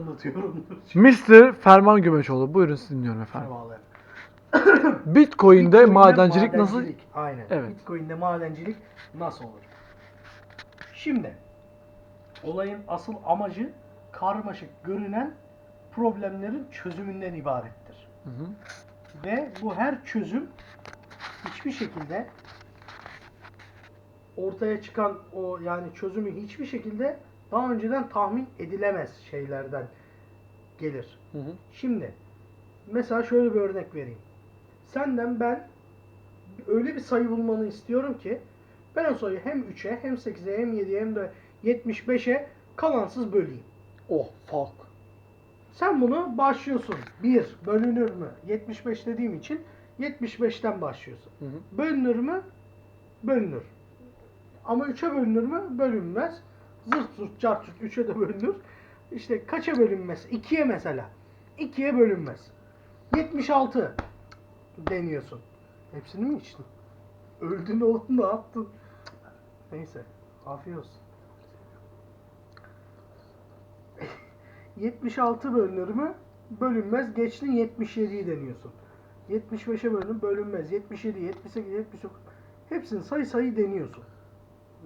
anlatıyorum. Mr. Ferman Gömeçoğlu. Buyurun sizi dinliyorum efendim. Eyvallah. Bitcoin'de Bitcoin'de madencilik nasıl? madencilik, Aynen. Evet. Bitcoin'de madencilik nasıl olur? Şimdi olayın asıl amacı karmaşık görünen problemlerin çözümünden ibarettir. Hı hı. Ve bu her çözüm hiçbir şekilde ortaya çıkan o yani çözümü hiçbir şekilde daha önceden tahmin edilemez şeylerden gelir. Hı hı. Şimdi mesela şöyle bir örnek vereyim. Senden ben öyle bir sayı bulmanı istiyorum ki ben o sayıyı hem 3'e hem 8'e hem 7'ye hem de 75'e kalansız böleyim. Oh fuck. Sen bunu başlıyorsun. 1 bölünür mü? 75 dediğim için 75'ten başlıyorsun. Hı hı. Bölünür mü? Bölünür. Ama 3'e bölünür mü? Bölünmez. Zırt zırt çart çurt 3'e de bölünür. İşte kaça bölünmez? 2'ye mesela. 2'ye bölünmez. 76 deniyorsun. Hepsini mi içtin? Öldün oğlum ne yaptın? Neyse. Afiyet olsun. 76 bölünür mü? Bölünmez. Geçtin 77'yi deniyorsun. 75'e bölünür bölünmez. 77, 78, 79 hepsini sayı sayı deniyorsun.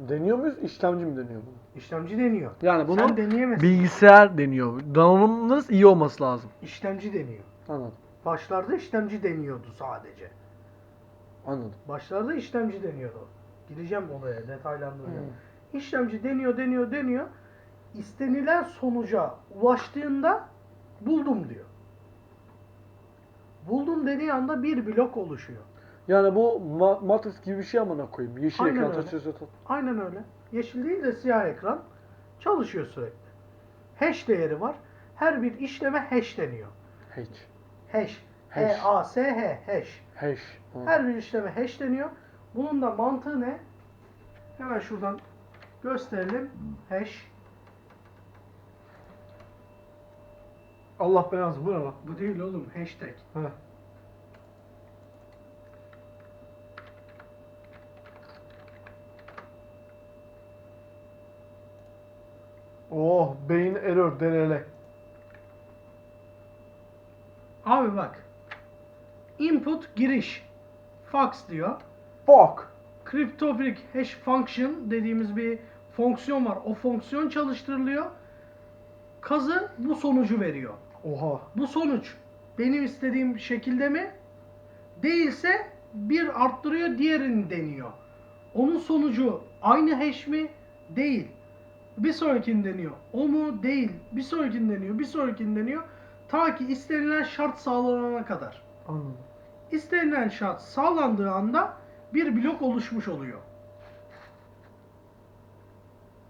Deniyor muyuz? İşlemci mi deniyor bunu? İşlemci deniyor. Yani bunu Sen deneyemezsin. bilgisayar deniyor. Donanımınız iyi olması lazım. İşlemci deniyor. Anladım. Başlarda işlemci deniyordu sadece. Anladım. Başlarda işlemci deniyordu. Gireceğim olaya, detaylandıracağım. Hı. İşlemci deniyor, deniyor, deniyor. İstenilen sonuca ulaştığında buldum diyor. Buldum dediği anda bir blok oluşuyor. Yani bu ma- Matrix gibi bir şey amına koyayım. Yeşil Aynen ekran öyle. taşıyorsa ta- Aynen öyle. Yeşil değil de siyah ekran. Çalışıyor sürekli. Hash değeri var. Her bir işleme hash deniyor. H. Hash. Hash. H-A-S-H. Hash. Hash. Hı. Her bir işleme hash deniyor. Bunun da mantığı ne? Hemen şuradan gösterelim. Hash. Allah belanızı bu ne lan? Bu değil oğlum. Hashtag. Heh. Oh beyin error denele. Abi bak. Input giriş. Fax diyor. Fuck. Cryptographic hash function dediğimiz bir fonksiyon var. O fonksiyon çalıştırılıyor. Kazı bu sonucu veriyor. Oha. Bu sonuç benim istediğim şekilde mi? Değilse bir arttırıyor, diğerini deniyor. Onun sonucu aynı hash mi? Değil. Bir sonrakini deniyor. O mu? Değil. Bir sonrakini deniyor. Bir sonrakini deniyor. Ta ki istenilen şart sağlanana kadar. Anladım. İstenilen şart sağlandığı anda bir blok oluşmuş oluyor.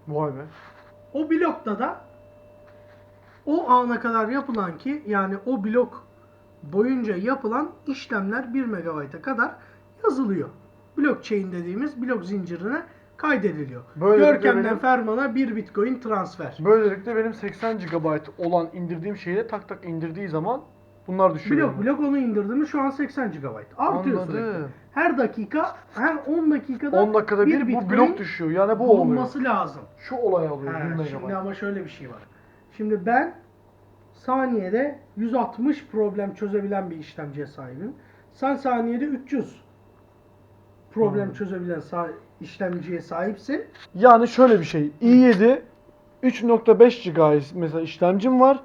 Vay be. O blokta da o ana kadar yapılan ki yani o blok boyunca yapılan işlemler 1 MB'a kadar yazılıyor. Blockchain dediğimiz blok zincirine kaydediliyor. Böylelikle Görkem'den benim- Ferman'a 1 Bitcoin transfer. Böylelikle benim 80 GB olan indirdiğim şeyi tak tak indirdiği zaman bunlar düşüyor. Blok blok onu indirdiğimiz şu an 80 GB. Artıyor Anladım. sürekli. Her dakika, her 10 dakikada 10 dakikada bir, bu blok düşüyor. Yani bu oluyor. lazım. Şu olay oluyor. Ha, 1 MB. şimdi ama şöyle bir şey var. Şimdi ben saniyede 160 problem çözebilen bir işlemciye sahibim. Sen saniyede 300 problem çözebilen sa- işlemciye sahipsin. Yani şöyle bir şey. i7 3.5 GHz mesela işlemcim var.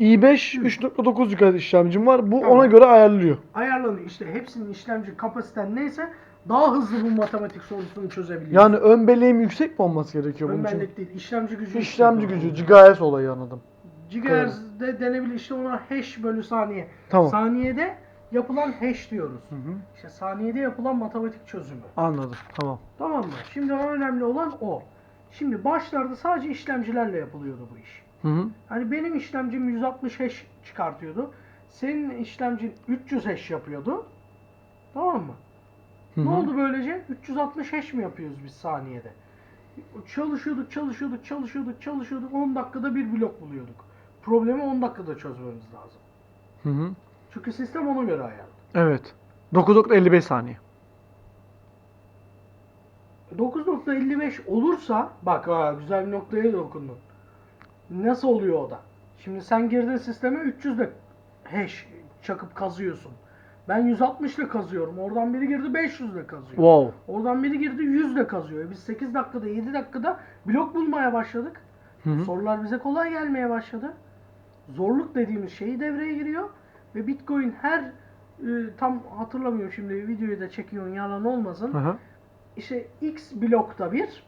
i5 3.9 GHz işlemcim var. Bu Tamam. ona göre ayarlıyor. Ayarlanıyor. İşte hepsinin işlemci kapasiten neyse daha hızlı bu matematik sorusunu çözebiliyorsun. Yani ön belleğim yüksek mi olması gerekiyor bunun Ön için? bellek değil, işlemci gücü. İşlemci yüksek gücü. GHz olayı anladım. Gigahertz'de denebilir işte ona hash bölü saniye. Tamam. Saniyede yapılan hash diyoruz. Hı hı. İşte saniyede yapılan matematik çözümü. Anladım. Tamam. Tamam mı? Şimdi önemli olan o. Şimdi başlarda sadece işlemcilerle yapılıyordu bu iş. Hı hı. Hani benim işlemcim 160 hash çıkartıyordu. Senin işlemcin 300 hash yapıyordu. Tamam mı? Hı Ne hı. oldu böylece? 360 hash mi yapıyoruz biz saniyede? Çalışıyorduk, çalışıyorduk, çalışıyorduk, çalışıyorduk. 10 dakikada bir blok buluyorduk. Problemi 10 dakikada çözmemiz lazım. Hı hı. Çünkü sistem ona göre ayarlı. Evet. 9.55 saniye. 9.55 olursa bak ha, güzel bir noktaya dokundun. Nasıl oluyor o da? Şimdi sen girdin sisteme 300 de hash çakıp kazıyorsun. Ben 160 ile kazıyorum. Oradan biri girdi 500 ile kazıyor. Wow. Oradan biri girdi 100 ile kazıyor. E Biz 8 dakikada 7 dakikada blok bulmaya başladık. Hı hı. Sorular bize kolay gelmeye başladı. Zorluk dediğimiz şey devreye giriyor. Ve Bitcoin her e, tam hatırlamıyorum şimdi videoyu da çekiyorsun yalan olmasın. Hı hı. İşte X blokta bir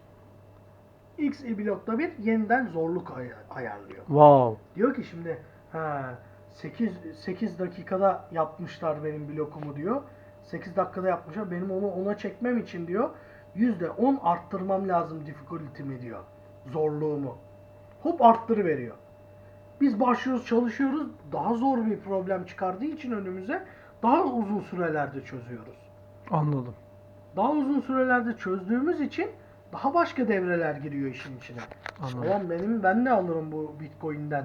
X blokta bir yeniden zorluk ay- ayarlıyor. Wow. Diyor ki şimdi ha 8 8 dakikada yapmışlar benim blokumu diyor. 8 dakikada yapmışlar. Benim onu ona çekmem için diyor. %10 arttırmam lazım difficulty'mi diyor. Zorluğumu. Hop arttırı veriyor. Biz başlıyoruz, çalışıyoruz. Daha zor bir problem çıkardığı için önümüze daha uzun sürelerde çözüyoruz. Anladım. Daha uzun sürelerde çözdüğümüz için daha başka devreler giriyor işin içine. Anladım. Tamam benim ben de alırım bu Bitcoin'den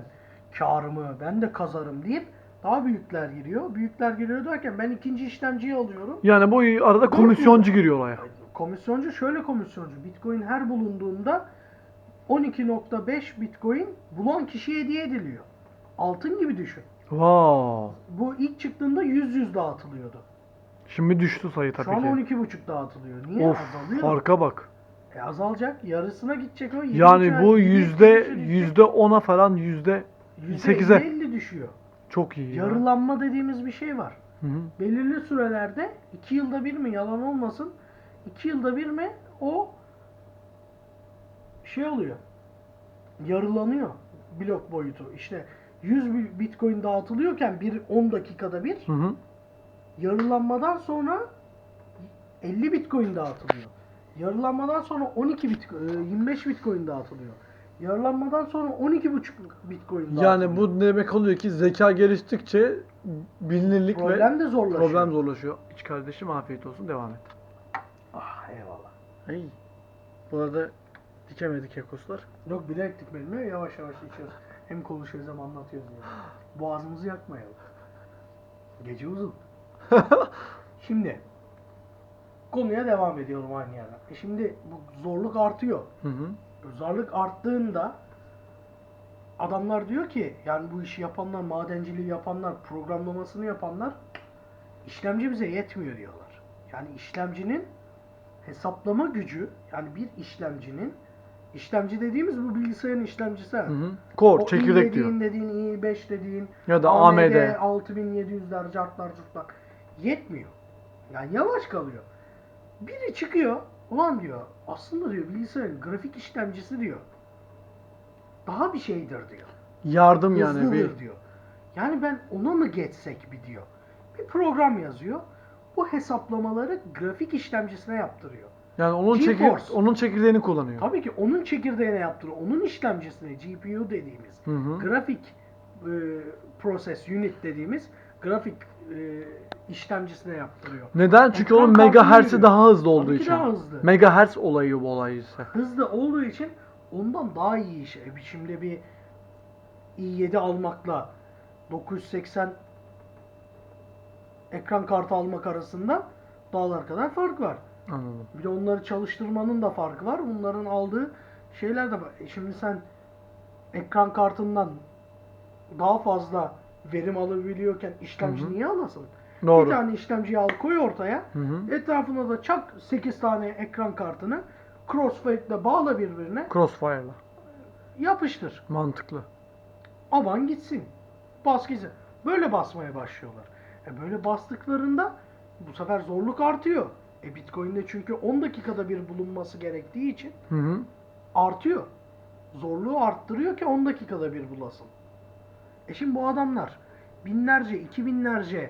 karımı, ben de kazarım deyip daha büyükler giriyor. Büyükler giriyor derken ben ikinci işlemciyi alıyorum. Yani bu arada komisyoncu giriyor olaya. Komisyoncu şöyle komisyoncu. Bitcoin her bulunduğunda 12.5 Bitcoin bulan kişiye hediye ediliyor. Altın gibi düşün. Wow. Bu ilk çıktığında 100 100 dağıtılıyordu. Şimdi düştü sayı tabii Şu an ki. 12.5 dağıtılıyor. Niye? Of Azalıyor. farka bak. E azalacak. Yarısına gidecek o. Yani bu yüzde yüzde ona falan yüzde Yüzde sekize. 50 düşüyor. çok iyi. ya. Yarılanma dediğimiz bir şey var. Hı hı. Belirli sürelerde 2 yılda bir mi yalan olmasın 2 yılda bir mi o şey oluyor. Yarılanıyor blok boyutu. İşte 100 bi- bitcoin dağıtılıyorken bir 10 dakikada bir Hı hı. yarılanmadan sonra 50 bitcoin dağıtılıyor. Yarılanmadan sonra 12 bitcoin, 25 bitcoin dağıtılıyor. Yarılanmadan sonra 12,5 bitcoin dağıtılıyor. Yani bu ne demek oluyor ki zeka geliştikçe bilinirlik problem ve de zorlaşıyor. problem zorlaşıyor. İç kardeşim afiyet olsun devam et. Ah eyvallah. Ay. Bu arada dikemedik ekoslar. Yok bilerek dikmedim ya yavaş yavaş içiyoruz. Hem konuşuyoruz hem anlatıyoruz diye. Boğazımızı yakmayalım. Gece uzun. Şimdi konuya devam ediyorum aynı yerden. E şimdi bu zorluk artıyor. Hı hı. Zorluk arttığında adamlar diyor ki yani bu işi yapanlar, madenciliği yapanlar, programlamasını yapanlar işlemci bize yetmiyor diyorlar. Yani işlemcinin hesaplama gücü yani bir işlemcinin işlemci dediğimiz bu bilgisayarın işlemcisi. Hı hı. Core, O çekirdek i7 diyor. dediğin, i5 dediğin, Ya da AMD, AMD. 6700'ler, cartlar, curtlar yetmiyor. Yani yavaş kalıyor. Biri çıkıyor, ulan diyor, aslında diyor bilgisayarın grafik işlemcisi diyor. Daha bir şeydir diyor. Yardım yani Hızlıdır bir. diyor. Yani ben ona mı geçsek bir diyor. Bir program yazıyor. Bu hesaplamaları grafik işlemcisine yaptırıyor. Yani onun çekir, GeForce. onun çekirdeğini kullanıyor. Tabii ki onun çekirdeğine yaptırıyor. Onun işlemcisine GPU dediğimiz Hı hı. grafik e, process unit dediğimiz grafik e, işlemcisine yaptırıyor. Neden? Çünkü Ekran onun kartı megahertz'i daha hızlı olduğu Tabii ki için. daha hızlı. Megahertz olayı bu olay ise. Hızlı olduğu için ondan daha iyi iş. E, Şimdi bir i7 almakla 980 ekran kartı almak arasında dağlar kadar fark var. Anladım. Bir de onları çalıştırmanın da farkı var. Bunların aldığı şeyler de var. E Şimdi sen ekran kartından daha fazla verim alabiliyorken işlemci Hı hı. niye alasın? Bir Doğru. tane işlemciyi al koy ortaya. Hı hı. Etrafına da çak 8 tane ekran kartını crossfade'le bağla birbirine. Crossfire'la. Yapıştır. Mantıklı. Aman gitsin. Bas gitsin. Böyle basmaya başlıyorlar. E böyle bastıklarında bu sefer zorluk artıyor. E Bitcoin'de çünkü 10 dakikada bir bulunması gerektiği için Hı hı. artıyor. Zorluğu arttırıyor ki 10 dakikada bir bulasın. E şimdi bu adamlar binlerce, iki binlerce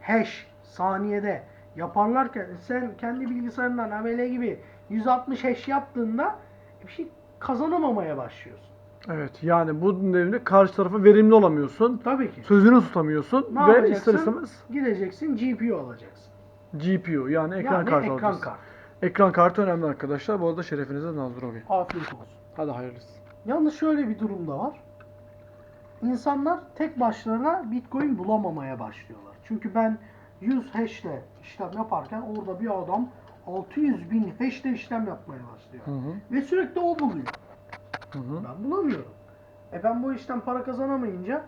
hash saniyede yaparlarken sen kendi bilgisayarından amele gibi 160 hash yaptığında bir şey kazanamamaya başlıyorsun. Evet yani bu nedenle karşı tarafa verimli olamıyorsun. Tabii ki. Sözünü tutamıyorsun Ne ve ister istemez Gideceksin GPU alacaksın. GPU yani ekran yani kartı ekran alacağız. kartı. Ekran kartı önemli arkadaşlar. Bu arada şerefinize Nazır abi. Afiyet olsun. Hadi hayırlısı. Yalnız şöyle bir durum da var. İnsanlar tek başlarına Bitcoin bulamamaya başlıyorlar. Çünkü ben 100 hash ile işlem yaparken orada bir adam 600 bin hash ile işlem yapmaya başlıyor. Hı hı. Ve sürekli o buluyor. Hı hı. Ben bulamıyorum. E ben bu işten para kazanamayınca